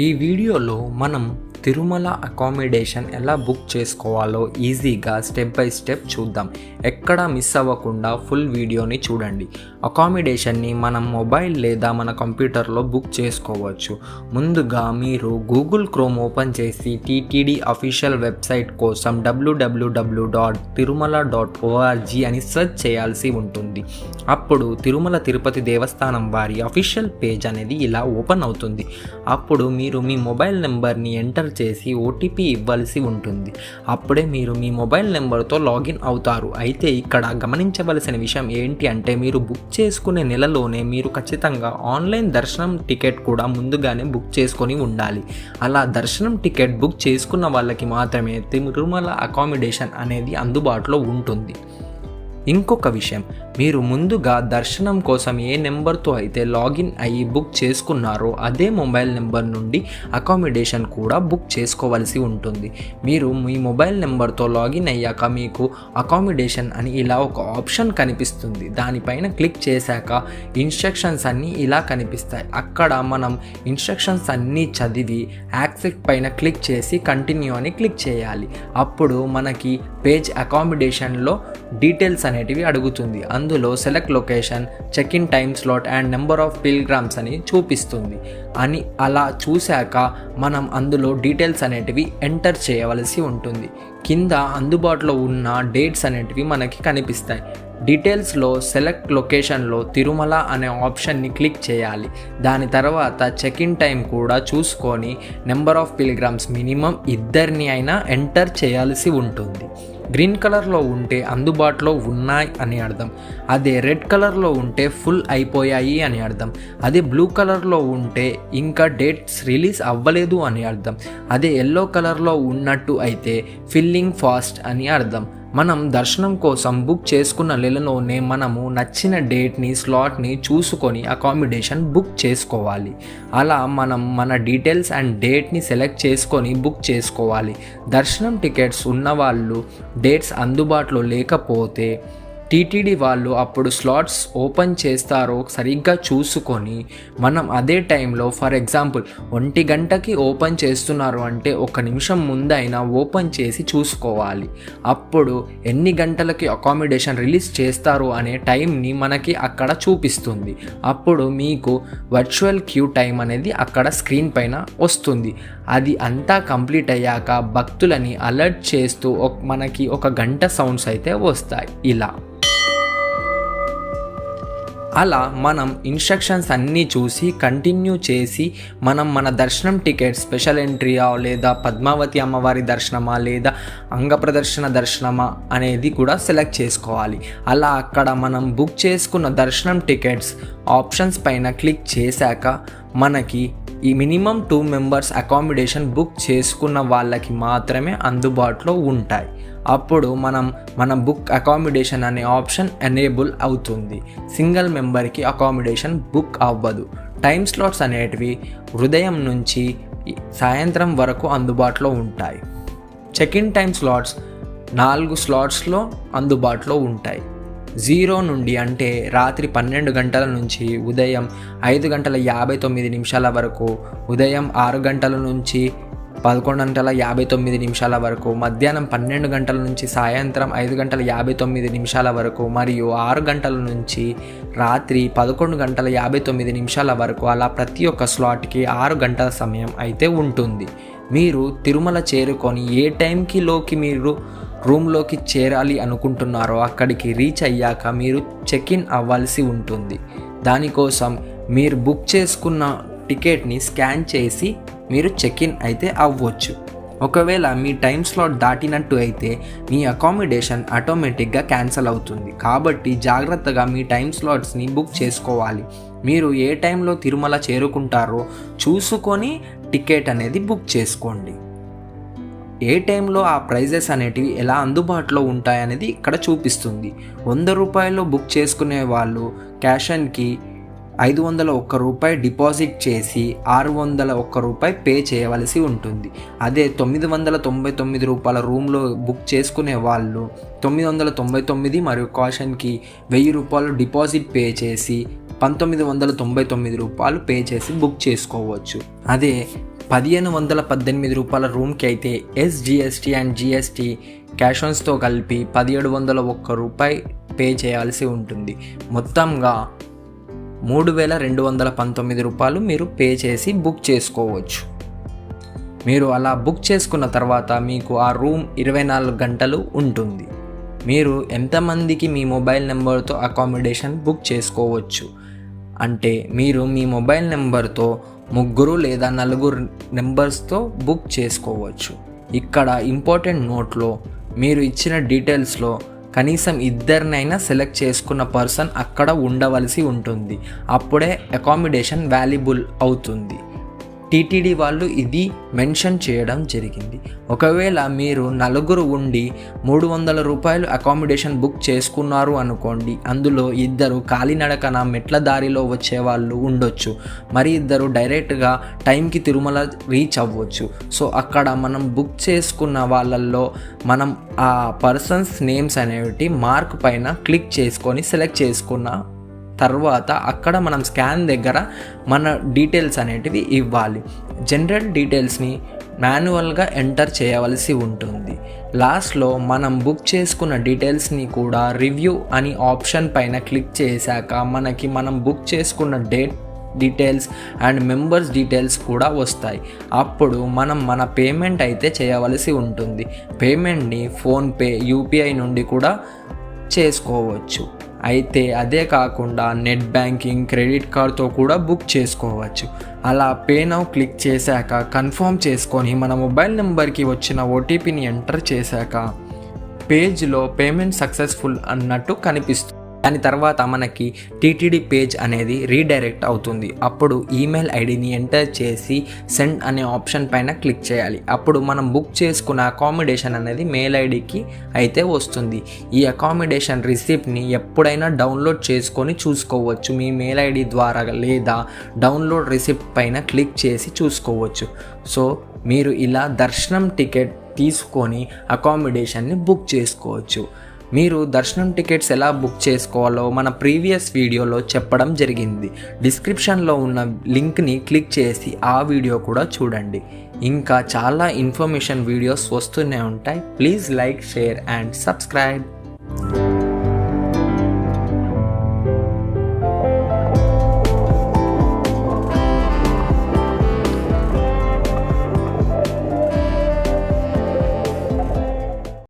ఈ వీడియోలో మనం తిరుమల అకామిడేషన్ ఎలా బుక్ చేసుకోవాలో ఈజీగా స్టెప్ బై స్టెప్ చూద్దాం. ఎక్కడా మిస్ అవ్వకుండా ఫుల్ వీడియోని చూడండి. అకామిడేషన్ని మనం మొబైల్ లేదా మన కంప్యూటర్లో బుక్ చేసుకోవచ్చు. ముందుగా మీరు గూగుల్ క్రోమ్ ఓపెన్ చేసి టీటీడీ అఫీషియల్ వెబ్సైట్ కోసం W W W dot Tirumala dot org అని సెర్చ్ చేయాల్సి ఉంటుంది. అప్పుడు తిరుమల తిరుపతి దేవస్థానం వారి అఫీషియల్ పేజ్ అనేది ఇలా ఓపెన్ అవుతుంది. అప్పుడు మీరు మీ మొబైల్ నెంబర్ని ఎంటర్ చేసి ఓటీపీ ఇవ్వాల్సి ఉంటుంది. అప్పుడే మీరు మీ మొబైల్ నెంబర్తో లాగిన్ అవుతారు. అయితే ఇక్కడ గమనించవలసిన విషయం ఏంటి అంటే మీరు బుక్ చేసుకునే నెలలోనే మీరు ఖచ్చితంగా ఆన్లైన్ దర్శనం టికెట్ కూడా ముందుగానే బుక్ చేసుకొని ఉండాలి. అలా దర్శనం టికెట్ బుక్ చేసుకున్న వాళ్ళకి మాత్రమే తిరుమల అకామిడేషన్ అనేది అందుబాటులో ఉంటుంది. ఇంకొక విషయం మీరు ముందుగా దర్శనం కోసం ఏ నెంబర్తో అయితే లాగిన్ అయ్యి బుక్ చేసుకున్నారో అదే మొబైల్ నెంబర్ నుండి అకామిడేషన్ కూడా బుక్ చేసుకోవాల్సి ఉంటుంది. మీరు మీ మొబైల్ నెంబర్తో లాగిన్ అయ్యాక మీకు అకామిడేషన్ అని ఇలా ఒక ఆప్షన్ కనిపిస్తుంది. దానిపైన క్లిక్ చేశాక ఇన్స్ట్రక్షన్స్ అన్నీ ఇలా కనిపిస్తాయి. అక్కడ మనం ఇన్స్ట్రక్షన్స్ అన్నీ చదివి యాక్సెప్ట్ పైన క్లిక్ చేసి కంటిన్యూ అని క్లిక్ చేయాలి. అప్పుడు మనకి పేజ్ అకామిడేషన్లో డీటెయిల్స్ అనేటివి అడుగుతుంది. అందులో select location check in time slot and number of pilgrims అని చూపిస్తుంది. అని అలా చూశాక మనం అందులో డీటెయిల్స్ అనేటివి ఎంటర్ చేయవలసి ఉంటుంది. కింద అందుబాటులో ఉన్న డేట్స్ అనేటివి మనకి కనిపిస్తాయి. డీటెయిల్స్లో సెలెక్ట్ లొకేషన్లో తిరుమల అనే ఆప్షన్ని క్లిక్ చేయాలి. దాని తర్వాత చెక్ ఇన్ టైం కూడా చూసుకొని నెంబర్ ఆఫ్ పిలిగ్రామ్స్ మినిమం ఇద్దరిని అయినా ఎంటర్ చేయాల్సి ఉంటుంది. గ్రీన్ కలర్లో ఉంటే అందుబాటులో ఉన్నాయి అని అర్థం. అదే రెడ్ కలర్లో ఉంటే ఫుల్ అయిపోయాయి అని అర్థం. అదే బ్లూ కలర్లో ఉంటే ఇంకా డేట్స్ రిలీజ్ అవ్వలేదు అని అర్థం. అదే ఎల్లో కలర్లో ఉన్నట్టు అయితే ఫిల్లింగ్ ఫాస్ట్ అని అర్థం. మనం దర్శనం కోసం బుక్ చేసుకున్న నెలలోనే మనము నచ్చిన డేట్ని స్లాట్ని చూసుకొని అకామిడేషన్ బుక్ చేసుకోవాలి. అలా మనం మన డీటెయిల్స్ అండ్ డేట్ని సెలెక్ట్ చేసుకొని బుక్ చేసుకోవాలి. దర్శనం టికెట్స్ ఉన్నవాళ్ళు డేట్స్ అందుబాటులో లేకపోతే టీటీడీ వాళ్ళు అప్పుడు స్లాట్స్ ఓపెన్ చేస్తారో సరిగ్గా చూసుకొని మనం అదే టైంలో ఫర్ ఎగ్జాంపుల్ ఒంటి గంటకి ఓపెన్ చేస్తున్నారు అంటే ఒక నిమిషం ముందైనా ఓపెన్ చేసి చూసుకోవాలి. అప్పుడు ఎన్ని గంటలకి అకామిడేషన్ రిలీజ్ చేస్తారు అనే టైంని మనకి అక్కడ చూపిస్తుంది. అప్పుడు మీకు వర్చువల్ క్యూ టైం అనేది అక్కడ స్క్రీన్ పైన వస్తుంది. అది అంతా కంప్లీట్ అయ్యాక భక్తులని అలర్ట్ చేస్తూ మనకి ఒక గంట సౌండ్స్ అయితే వస్తాయి. ఇలా. అలా మనం ఇన్స్ట్రక్షన్స్ అన్నీ చూసి కంటిన్యూ చేసి మనం మన దర్శనం టికెట్ స్పెషల్ ఎంట్రీయా లేదా పద్మావతి అమ్మవారి దర్శనమా లేదా అంగ ప్రదర్శన దర్శనమా అనేది కూడా సెలెక్ట్ చేసుకోవాలి. అలా అక్కడ మనం బుక్ చేసుకున్న దర్శనం టికెట్స్ ఆప్షన్స్ పైన క్లిక్ చేశాక మనకి ఈ minimum two members accommodation book చేసుకున్న వాళ్ళకి మాత్రమే అందుబాటులో ఉంటాయి. అప్పుడు మనం మన బుక్ అకామిడేషన్ అనే ఆప్షన్ ఎనేబుల్ అవుతుంది. సింగిల్ మెంబర్కి అకామిడేషన్ బుక్ అవ్వదు. టైం స్లాట్స్ అనేటివి ఉదయం నుంచి సాయంత్రం వరకు అందుబాటులో ఉంటాయి. చెక్ ఇన్ టైం స్లాట్స్ నాలుగు స్లాట్స్లో అందుబాటులో ఉంటాయి. జీరో నుండి అంటే రాత్రి పన్నెండు గంటల నుంచి ఉదయం ఐదు గంటల యాభై తొమ్మిది నిమిషాల వరకు ఉదయం ఆరు గంటల నుంచి పదకొండు గంటల యాభై తొమ్మిది నిమిషాల వరకు మధ్యాహ్నం పన్నెండు గంటల నుంచి సాయంత్రం ఐదు గంటల యాభై తొమ్మిది నిమిషాల వరకు మరియు ఆరు గంటల నుంచి రాత్రి పదకొండు గంటల యాభై తొమ్మిది నిమిషాల వరకు అలా ప్రతి ఒక్క స్లాట్కి ఆరు గంటల సమయం అయితే ఉంటుంది. మీరు తిరుమల చేరుకొని ఏ టైంకి లోకి మీరు రూమ్లోకి చేరాలి అనుకుంటున్నారో అక్కడికి రీచ్ అయ్యాక మీరు చెక్ ఇన్ అవ్వాల్సి ఉంటుంది. దానికోసం మీరు బుక్ చేసుకున్న టికెట్ని స్కాన్ చేసి మీరు చెక్ ఇన్ అయితే అవ్వచ్చు. ఒకవేళ మీ టైం స్లాట్ దాటినట్టు అయితే మీ అకామిడేషన్ ఆటోమేటిక్గా క్యాన్సిల్ అవుతుంది. కాబట్టి జాగ్రత్తగా మీ టైం స్లాట్స్ని బుక్ చేసుకోవాలి. మీరు ఏ టైంలో తిరుమల చేరుకుంటారో చూసుకొని టికెట్ అనేది బుక్ చేసుకోండి. ఏ టైంలో ఆ ప్రైజెస్ అనేటివి ఎలా అందుబాటులో ఉంటాయనేది ఇక్కడ చూపిస్తుంది. వంద రూపాయలు బుక్ చేసుకునే వాళ్ళు క్యాషన్కి ఐదు వందల ఒక్క రూపాయి డిపాజిట్ చేసి ఆరు వందల ఒక్క రూపాయి పే చేయవలసి ఉంటుంది. అదే తొమ్మిది వందల తొంభై తొమ్మిది రూపాయల రూమ్లో బుక్ చేసుకునే వాళ్ళు తొమ్మిది వందల తొంభై తొమ్మిది మరియు కాషన్కి వెయ్యి రూపాయలు డిపాజిట్ పే చేసి పంతొమ్మిది వందల తొంభై తొమ్మిది రూపాయలు పే చేసి బుక్ చేసుకోవచ్చు. అదే పదిహేను వందల పద్దెనిమిది రూపాయల రూమ్కి అయితే ఎస్జిఎస్టీ అండ్ జిఎస్టీ క్యాషన్స్తో కలిపి పదిహేడు వందల ఒక్క రూపాయి పే చేయాల్సి ఉంటుంది. మొత్తంగా మూడు వేల రెండు వందల పంతొమ్మిది రూపాయలు మీరు పే చేసి బుక్ చేసుకోవచ్చు. మీరు అలా బుక్ చేసుకున్న తర్వాత మీకు ఆ రూమ్ ఇరవై నాలుగు గంటలు ఉంటుంది. మీరు ఎంతమందికి మీ మొబైల్ నెంబర్తో అకామిడేషన్ బుక్ చేసుకోవచ్చు? అంటే మీరు మీ మొబైల్ నెంబర్తో ముగ్గురు లేదా నలుగురు నెంబర్స్తో బుక్ చేసుకోవచ్చు. ఇక్కడ ఇంపార్టెంట్ నోట్లో మీరు ఇచ్చిన డీటెయిల్స్లో కనీసం ఇద్దరినైనా సెలెక్ట్ చేసుకున్న పర్సన్ అక్కడ ఉండవలసి ఉంటుంది. అప్పుడే అకామిడేషన్ వాల్యుబుల్ అవుతుంది. టీటీడీ వాళ్ళు ఇది మెన్షన్ చేయడం జరిగింది. ఒకవేళ మీరు నలుగురు ఉండి మూడు వందల రూపాయలు అకామిడేషన్ బుక్ చేసుకున్నారు అనుకోండి అందులో ఇద్దరు కాలినడకన మెట్ల దారిలో వచ్చే వాళ్ళు ఉండొచ్చు. మరి ఇద్దరు డైరెక్ట్గా టైంకి తిరుమల రీచ్ అవ్వచ్చు. సో అక్కడ మనం బుక్ చేసుకున్న వాళ్ళల్లో మనం ఆ పర్సన్స్ నేమ్స్ అనేవి మార్క్ పైన క్లిక్ చేసుకొని సెలెక్ట్ చేసుకున్న తర్వాత అక్కడ మనం స్కాన్ దగ్గర మన డీటెయిల్స్ అనేటివి ఇవ్వాలి. జనరల్ డీటెయిల్స్ని మాన్యువల్గా ఎంటర్ చేయవలసి ఉంటుంది. లాస్ట్లో మనం బుక్ చేసుకున్న డీటెయిల్స్ని కూడా రివ్యూ అని ఆప్షన్ పైన క్లిక్ చేశాక మనకి మనం బుక్ చేసుకున్న date details and members details కూడా వస్తాయి. అప్పుడు మనం మన పేమెంట్ అయితే చేయవలసి ఉంటుంది. పేమెంట్ని ఫోన్పే యూపీఐ నుండి కూడా చేసుకోవచ్చు. అయితే అదే కాకుండా నెట్ బ్యాంకింగ్ క్రెడిట్ కార్డ్తో కూడా బుక్ చేసుకోవచ్చు. అలా పే నౌ క్లిక్ చేశాక కన్ఫర్మ్ చేసుకొని మన మొబైల్ నెంబర్కి వచ్చిన ఓటీపీని ఎంటర్ చేశాక పేజ్లో పేమెంట్ సక్సెస్ఫుల్ అన్నట్టు కనిపిస్తుంది దాని తర్వాత మనకి టీటీడీ పేజ్ అనేది రీడైరెక్ట్ అవుతుంది. అప్పుడు ఈమెయిల్ ఐడిని ఎంటర్ చేసి సెండ్ అనే ఆప్షన్ పైన క్లిక్ చేయాలి. అప్పుడు మనం బుక్ చేసుకున్న అకామిడేషన్ అనేది మెయిల్ ఐడికి అయితే వస్తుంది. ఈ అకామిడేషన్ రిసిప్ట్ని ఎప్పుడైనా డౌన్లోడ్ చేసుకొని చూసుకోవచ్చు. మీ మెయిల్ ఐడి ద్వారా లేదా డౌన్లోడ్ రిసిప్ట్ పైన క్లిక్ చేసి చూసుకోవచ్చు. సో మీరు ఇలా దర్శనం టికెట్ తీసుకొని అకామిడేషన్ని బుక్ చేసుకోవచ్చు. మీరు దర్శనం టికెట్స్ ఎలా బుక్ చేసుకోవాలో మన ప్రీవియస్ వీడియోలో చెప్పడం జరిగింది. డిస్క్రిప్షన్లో ఉన్న లింక్ని క్లిక్ చేసి ఆ వీడియో కూడా చూడండి. ఇంకా చాలా ఇన్ఫర్మేషన్ వీడియోస్ వస్తూనే ఉంటాయి. Please like share and subscribe.